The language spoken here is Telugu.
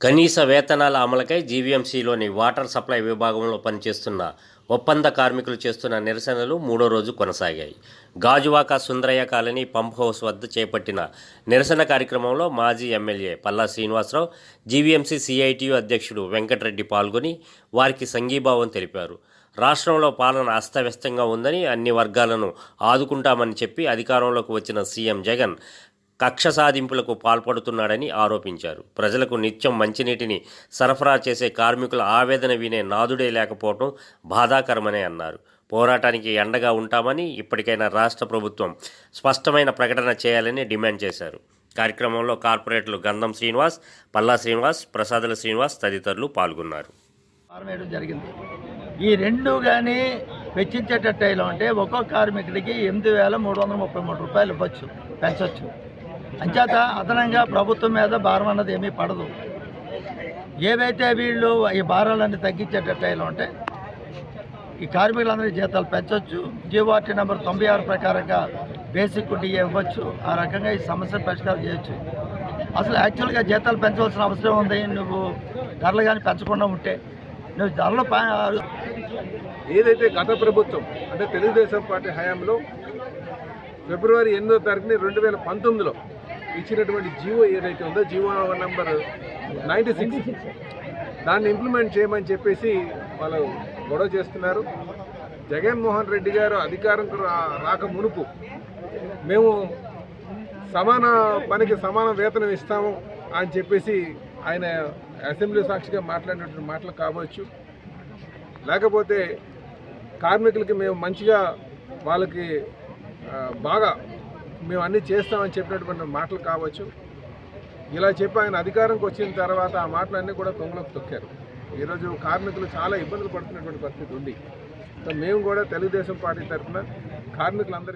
కనీస వేతనాల అమలుకై జీవీఎంసీలోని వాటర్ సప్లై విభాగంలో పనిచేస్తున్న ఒప్పంద కార్మికులు చేస్తున్న నిరసనలు మూడో రోజు కొనసాగాయి. Gajuwaka Sundarayya colony pump house వద్ద చేపట్టిన నిరసన కార్యక్రమంలో మాజీ MLA Palla Srinivasarao GVMC CITU అధ్యక్షుడు వెంకటరెడ్డి పాల్గొని వారికి సంఘీభావం తెలిపారు. రాష్ట్రంలో పాలన అస్తవ్యస్తంగా ఉందని అన్ని వర్గాలను ఆదుకుంటామని చెప్పి అధికారంలోకి వచ్చిన సీఎం జగన్ కక్ష సాధింపులకు పాల్పడుతున్నాడని ఆరోపించారు. ప్రజలకు నిత్యం మంచినీటిని సరఫరా చేసే కార్మికుల ఆవేదన వినే నాదుడే లేకపోవడం బాధాకరమనే అన్నారు. పోరాటానికి ఎండగా ఉంటామని ఇప్పటికైనా రాష్ట్ర ప్రభుత్వం స్పష్టమైన ప్రకటన చేయాలని డిమాండ్ చేశారు. కార్యక్రమంలో కార్పొరేటర్లు గంధం శ్రీనివాస్ పల్లా శ్రీనివాస్ ప్రసాదుల శ్రీనివాస్ తదితరులు పాల్గొన్నారు. జరిగింది. ఈ రెండు కానీ వెచ్చించేటట్టు ఉంటే ఒక్కో కార్మికుడికి ఎనిమిది వేల మూడు వందల ముప్పై మూడు రూపాయలు ఇవ్వచ్చు పెంచవచ్చు అంచేత అదనంగా ప్రభుత్వం మీద భారం అన్నది ఏమీ పడదు. ఏవైతే వీళ్ళు ఈ భారాలన్నీ తగ్గించేటట్టు ఉంటే ఈ కార్మికులందరి జీతాలు పెంచవచ్చు జీవోఆర్టీ నెంబర్ తొంభై ఆరు ప్రకారంగా బేసిక్ డిఏ ఇవ్వచ్చు ఆ రకంగా ఈ సమస్యను పరిష్కారం చేయొచ్చు. అసలు యాక్చువల్గా జీతాలు పెంచవలసిన అవసరం ఉంది నువ్వు ధరలు కానీ పెంచకుండా ఉంటే. నువ్వు ధరలు ఏదైతే గత ప్రభుత్వం అంటే తెలుగుదేశం పార్టీ హయాంలో ఫిబ్రవరి ఎనిమిదో తారీఖుని రెండు వేల పంతొమ్మిదిలో ఇచ్చినటువంటి జీవో ఏదైతే ఉందో జీవో నెంబర్ నైంటీ సిక్స్. దాన్ని ఇంప్లిమెంట్ చేయమని చెప్పేసి వాళ్ళు గొడవ చేస్తున్నారు. జగన్మోహన్ రెడ్డి గారు అధికారంకు రాక మునుపు మేము సమాన పనికి సమాన వేతనం ఇస్తాము అని చెప్పేసి ఆయన అసెంబ్లీ సాక్షిగా మాట్లాడినటువంటి మాటలు కావచ్చు. లేకపోతే కార్మికులకి మేము మంచిగా వాళ్ళకి బాగా మేము అన్నీ చేస్తామని చెప్పినటువంటి మాటలు కావచ్చు. ఇలా చెప్పి ఆయన అధికారంకి వచ్చిన తర్వాత ఆ మాటలన్నీ కూడా తొంగలోకి తొక్కారు. ఈరోజు కార్మికులు చాలా ఇబ్బందులు పడుతున్నటువంటి పరిస్థితి ఉంది. మేము కూడా తెలుగుదేశం పార్టీ తరఫున కార్మికులందరికీ